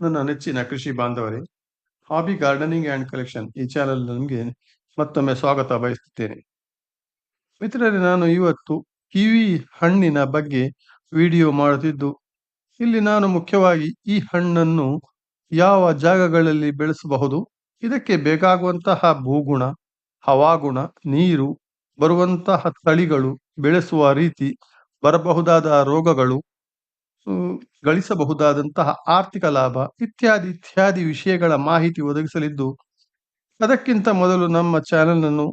ನನ್ನ ನೆಚ್ಚಿನ ಕೃಷಿ ಬಾಂಧವರೇ, ಹಾಬಿ ಗಾರ್ಡನಿಂಗ್ ಆ್ಯಂಡ್ ಕಲೆಕ್ಷನ್ ಈ ಚಾನಲ್ ನಮಗೆ ಮತ್ತೊಮ್ಮೆ ಸ್ವಾಗತ ಬಯಸುತ್ತೇನೆ. ಮಿತ್ರರೇ, ನಾನು ಇವತ್ತು ಕಿವಿ ಹಣ್ಣಿನ ಬಗ್ಗೆ ವಿಡಿಯೋ ಮಾಡುತ್ತಿದ್ದು, ಇಲ್ಲಿ ನಾನು ಮುಖ್ಯವಾಗಿ ಈ ಹಣ್ಣನ್ನು ಯಾವ ಜಾಗಗಳಲ್ಲಿ ಬೆಳೆಸಬಹುದು, ಇದಕ್ಕೆ ಬೇಕಾಗುವಂತಹ ಭೂಗುಣ, ಹವಾಗುಣ, ನೀರು, ಬರುವಂತಹ ತಳಿಗಳು ಬೆಳೆಸುವ ರೀತಿ, ಬರಬಹುದಾದ ರೋಗಗಳು ಗಳಿಸಬಹುದಾದಂತಹ ಆರ್ಥಿಕ ಲಾಭ ಇತ್ಯಾದಿ ಇತ್ಯಾದಿ ವಿಷಯಗಳ ಮಾಹಿತಿ ಒದಗಿಸಲಿದ್ದು, ಅದಕ್ಕಿಂತ ಮೊದಲು ನಮ್ಮ ಚಾನೆಲ್ ಅನ್ನು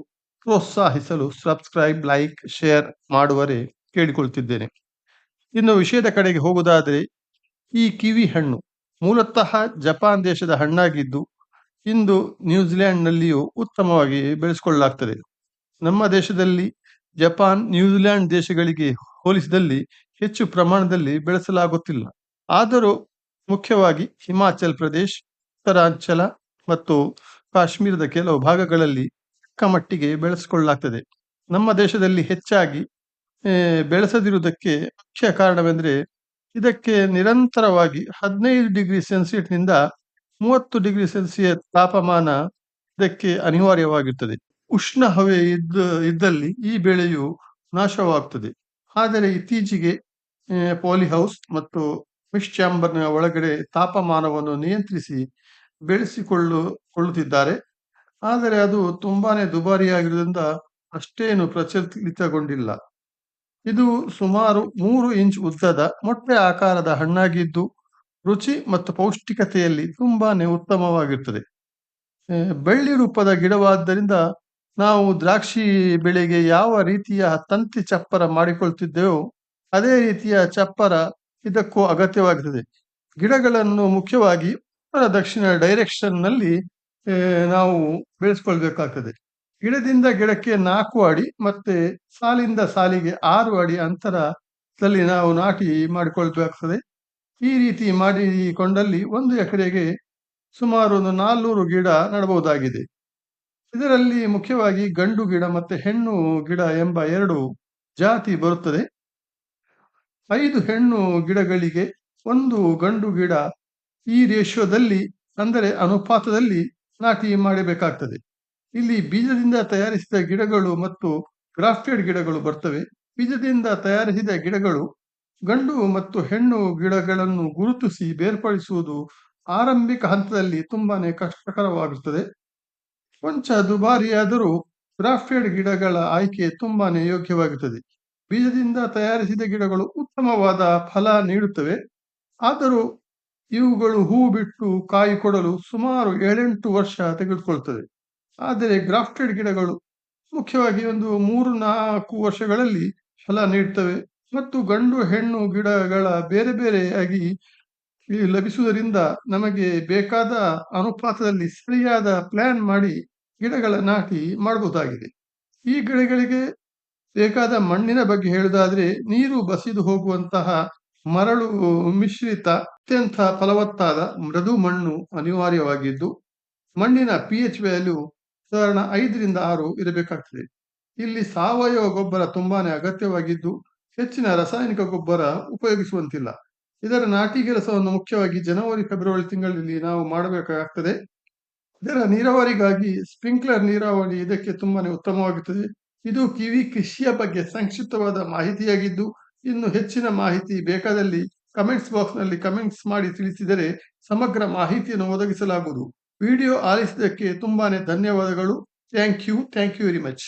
ಪ್ರೋತ್ಸಾಹಿಸಲು ಸಬ್ಸ್ಕ್ರೈಬ್, ಲೈಕ್, ಶೇರ್ ಮಾಡುವರೆ ಕೇಳಿಕೊಳ್ತಿದ್ದೇನೆ. ಇನ್ನು ವಿಷಯದ ಕಡೆಗೆ ಹೋಗುವುದಾದರೆ, ಈ ಕಿವಿ ಹಣ್ಣು ಮೂಲತಃ ಜಪಾನ್ ದೇಶದ ಹಣ್ಣಾಗಿದ್ದು, ಇಂದು ನ್ಯೂಜಿಲೆಂಡ್ನಲ್ಲಿಯೂ ಉತ್ತಮವಾಗಿ ಬೆಳೆಸಿಕೊಳ್ಳಲಾಗ್ತದೆ. ನಮ್ಮ ದೇಶದಲ್ಲಿ ಜಪಾನ್ ನ್ಯೂಜಿಲೆಂಡ್ ದೇಶಗಳಿಗೆ ಹೋಲಿಸಿದಲ್ಲಿ ಹೆಚ್ಚು ಪ್ರಮಾಣದಲ್ಲಿ ಬೆಳೆಸಲಾಗುತ್ತಿಲ್ಲ. ಆದರೂ ಮುಖ್ಯವಾಗಿ ಹಿಮಾಚಲ್ ಪ್ರದೇಶ್, ಉತ್ತರಾಂಚಲ ಮತ್ತು ಕಾಶ್ಮೀರದ ಕೆಲವು ಭಾಗಗಳಲ್ಲಿ ಚಿಕ್ಕ ಮಟ್ಟಿಗೆ ಬೆಳೆಸಿಕೊಳ್ಳಲಾಗ್ತದೆ. ನಮ್ಮ ದೇಶದಲ್ಲಿ ಹೆಚ್ಚಾಗಿ ಬೆಳೆಸದಿರುವುದಕ್ಕೆ ಮುಖ್ಯ ಕಾರಣವೆಂದರೆ ಇದಕ್ಕೆ ನಿರಂತರವಾಗಿ ಹದಿನೈದು ಡಿಗ್ರಿ ಸೆಲ್ಸಿಯಸ್ನಿಂದ ಮೂವತ್ತು ಡಿಗ್ರಿ ಸೆಲ್ಸಿಯಸ್ ತಾಪಮಾನ ಇದಕ್ಕೆ ಅನಿವಾರ್ಯವಾಗಿರುತ್ತದೆ ಉಷ್ಣ ಹವೆ ಇದ್ದ, ಇದ್ದಲ್ಲಿ ಈ ಬೆಳೆಯು ನಾಶವಾಗ್ತದೆ. ಆದರೆ ಇತ್ತೀಚೆಗೆ ಪಾಲಿಹೌಸ್ ಮತ್ತು ಫಿಶ್ ಚಾಂಬರ್ನ ಒಳಗಡೆ ತಾಪಮಾನವನ್ನು ನಿಯಂತ್ರಿಸಿ ಬೆಳೆಸಿಕೊಳ್ಳು ಕೊಳ್ಳುತ್ತಿದ್ದಾರೆ ಆದರೆ ಅದು ತುಂಬಾನೇ ದುಬಾರಿಯಾಗಿರುವುದರಿಂದ ಅಷ್ಟೇನು ಪ್ರಚಲಿತಗೊಂಡಿಲ್ಲ. ಇದು ಸುಮಾರು ಮೂರು ಇಂಚ್ ಉದ್ದದ ಮೊಟ್ಟೆ ಆಕಾರದ ಹಣ್ಣಾಗಿದ್ದು, ರುಚಿ ಮತ್ತು ಪೌಷ್ಟಿಕತೆಯಲ್ಲಿ ತುಂಬಾನೇ ಉತ್ತಮವಾಗಿರುತ್ತದೆ. ಬೆಳ್ಳಿ ಬಳ್ಳಿ ರೂಪದ ಗಿಡವಾದ್ದರಿಂದ ನಾವು ದ್ರಾಕ್ಷಿ ಬೆಳೆಗೆ ಯಾವ ರೀತಿಯ ತಂತಿ ಚಪ್ಪರ ಮಾಡಿಕೊಳ್ತಿದ್ದೇವೋ ಅದೇ ರೀತಿಯ ಚಪ್ಪರ ಇದಕ್ಕೂ ಅಗತ್ಯವಾಗುತ್ತದೆ ಗಿಡಗಳನ್ನು ಮುಖ್ಯವಾಗಿ ಉತ್ತರ ದಕ್ಷಿಣ ಡೈರೆಕ್ಷನ್ನಲ್ಲಿ ನಾವು ಬೆಳೆಸ್ಕೊಳ್ಬೇಕಾಗ್ತದೆ. ಗಿಡದಿಂದ ಗಿಡಕ್ಕೆ ನಾಲ್ಕು ಅಡಿ ಮತ್ತೆ ಸಾಲಿಂದ ಸಾಲಿಗೆ ಆರು ಅಡಿ ಅಂತರದಲ್ಲಿ ನಾವು ನಾಟಿ ಮಾಡಿಕೊಳ್ಬೇಕಾಗ್ತದೆ. ಈ ರೀತಿ ಮಾಡಿಕೊಂಡಲ್ಲಿ ಒಂದು ಎಕರೆಗೆ ಸುಮಾರು ಒಂದು ನಾಲ್ನೂರು ಗಿಡ ನಡಬಹುದಾಗಿದೆ. ಇದರಲ್ಲಿ ಮುಖ್ಯವಾಗಿ ಗಂಡು ಗಿಡ ಮತ್ತೆ ಹೆಣ್ಣು ಗಿಡ ಎಂಬ ಎರಡು ಜಾತಿ ಬರುತ್ತದೆ. ಐದು ಹೆಣ್ಣು ಗಿಡಗಳಿಗೆ ಒಂದು ಗಂಡು ಗಿಡ ಈ ರೇಷಿಯೋದಲ್ಲಿ, ಅಂದರೆ ಅನುಪಾತದಲ್ಲಿ ನಾಟಿ ಮಾಡಬೇಕಾಗ್ತದೆ. ಇಲ್ಲಿ ಬೀಜದಿಂದ ತಯಾರಿಸಿದ ಗಿಡಗಳು ಮತ್ತು ಗ್ರಾಫ್ಟೆಡ್ ಗಿಡಗಳು ಬರ್ತವೆ. ಬೀಜದಿಂದ ತಯಾರಿಸಿದ ಗಿಡಗಳು ಗಂಡು ಮತ್ತು ಹೆಣ್ಣು ಗಿಡಗಳನ್ನು ಗುರುತಿಸಿ ಬೇರ್ಪಡಿಸುವುದು ಆರಂಭಿಕ ಹಂತದಲ್ಲಿ ತುಂಬಾನೇ ಕಷ್ಟಕರವಾಗುತ್ತದೆ ಕೊಂಚ ದುಬಾರಿಯಾದರೂ ಗ್ರಾಫ್ಟೆಡ್ ಗಿಡಗಳ ಆಯ್ಕೆ ತುಂಬಾನೇ ಯೋಗ್ಯವಾಗುತ್ತದೆ ಬೀಜದಿಂದ ತಯಾರಿಸಿದ ಗಿಡಗಳು ಉತ್ತಮವಾದ ಫಲ ನೀಡುತ್ತವೆ. ಆದರೂ ಇವುಗಳು ಹೂ ಬಿಟ್ಟು ಕಾಯಿ ಕೊಡಲು ಸುಮಾರು ಏಳೆಂಟು ವರ್ಷ ತೆಗೆದುಕೊಳ್ತದೆ. ಆದರೆ ಗ್ರಾಫ್ಟೆಡ್ ಗಿಡಗಳು ಮುಖ್ಯವಾಗಿ ಒಂದು ಮೂರು ನಾಲ್ಕು ವರ್ಷಗಳಲ್ಲಿ ಫಲ ನೀಡುತ್ತವೆ ಮತ್ತು ಗಂಡು ಹೆಣ್ಣು ಗಿಡಗಳ ಬೇರೆ ಬೇರೆಯಾಗಿ ಲಭಿಸುವುದರಿಂದ ನಮಗೆ ಬೇಕಾದ ಅನುಪಾತದಲ್ಲಿ ಸರಿಯಾದ ಪ್ಲಾನ್ ಮಾಡಿ ಗಿಡಗಳ ನಾಟಿ ಮಾಡಬಹುದಾಗಿದೆ. ಈ ಗಿಡಗಳಿಗೆ ಬೇಕಾದ ಮಣ್ಣಿನ ಬಗ್ಗೆ ಹೇಳುವುದಾದ್ರೆ ನೀರು ಬಸಿದು ಹೋಗುವಂತಹ ಮರಳು ಮಿಶ್ರಿತ ಅತ್ಯಂತ ಫಲವತ್ತಾದ ಮೃದು ಮಣ್ಣು ಅನಿವಾರ್ಯವಾಗಿದ್ದು, ಮಣ್ಣಿನ ಪಿ ಎಚ್ ವ್ಯಾಲ್ಯೂ ಸಾಧಾರಣ ಐದರಿಂದ ಆರು ಇರಬೇಕಾಗ್ತದೆ. ಇಲ್ಲಿ ಸಾವಯವ ಗೊಬ್ಬರ ತುಂಬಾನೇ ಅಗತ್ಯವಾಗಿದ್ದು, ಹೆಚ್ಚಿನ ರಾಸಾಯನಿಕ ಗೊಬ್ಬರ ಉಪಯೋಗಿಸುವಂತಿಲ್ಲ. ಇದರ ನಾಟಿ ಕೆಲಸವನ್ನು ಮುಖ್ಯವಾಗಿ ಜನವರಿ, ಫೆಬ್ರವರಿ ತಿಂಗಳಲ್ಲಿ ನಾವು ಮಾಡಬೇಕಾಗ್ತದೆ. ಇದರ ನೀರಾವರಿಗಾಗಿ ಸ್ಪ್ರಿಂಕ್ಲರ್ ನೀರಾವರಿ ಇದಕ್ಕೆ ತುಂಬಾನೇ ಉತ್ತಮವಾಗುತ್ತದೆ. ಇದು ಕಿವಿ ಕೃಷಿಯ ಬಗ್ಗೆ ಸಂಕ್ಷಿಪ್ತವಾದ ಮಾಹಿತಿಯಾಗಿದ್ದು, ಇನ್ನು ಹೆಚ್ಚಿನ ಮಾಹಿತಿ ಬೇಕಾದಲ್ಲಿ ಕಮೆಂಟ್ಸ್ ಬಾಕ್ಸ್ನಲ್ಲಿ ಕಮೆಂಟ್ಸ್ ಮಾಡಿ ತಿಳಿಸಿದರೆ ಸಮಗ್ರ ಮಾಹಿತಿಯನ್ನು ಒದಗಿಸಲಾಗುವುದು. ವಿಡಿಯೋ ಆಲಿಸಿದ್ದಕ್ಕೆ ತುಂಬಾನೇ ಧನ್ಯವಾದಗಳು. Thank you. Thank you very much.